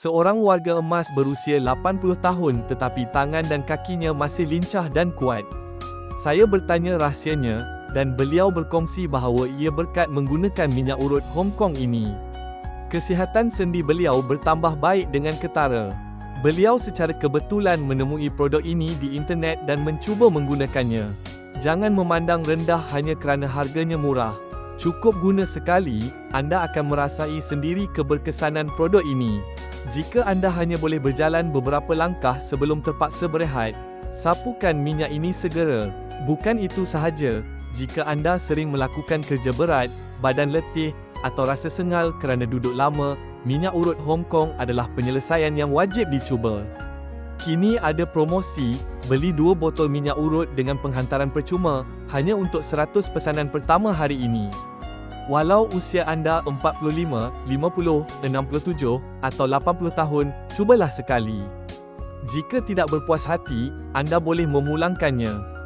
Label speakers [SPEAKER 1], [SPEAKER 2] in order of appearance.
[SPEAKER 1] Seorang warga emas berusia 80 tahun tetapi tangan dan kakinya masih lincah dan kuat. Saya bertanya rahsianya dan beliau berkongsi bahawa ia berkat menggunakan minyak urut Hong Kong ini. Kesihatan sendi beliau bertambah baik dengan ketara. Beliau secara kebetulan menemui produk ini di internet dan mencuba menggunakannya. Jangan memandang rendah hanya kerana harganya murah. Cukup guna sekali, anda akan merasai sendiri keberkesanan produk ini. Jika anda hanya boleh berjalan beberapa langkah sebelum terpaksa berehat, sapukan minyak ini segera. Bukan itu sahaja, jika anda sering melakukan kerja berat, badan letih, atau rasa sengal kerana duduk lama, minyak urut Hong Kong adalah penyelesaian yang wajib dicuba. Kini ada promosi, beli dua botol minyak urut dengan penghantaran percuma, hanya untuk 100 pesanan pertama hari ini. Walau usia anda 45, 50, 67 atau 80 tahun, cubalah sekali. Jika tidak berpuas hati, anda boleh memulangkannya.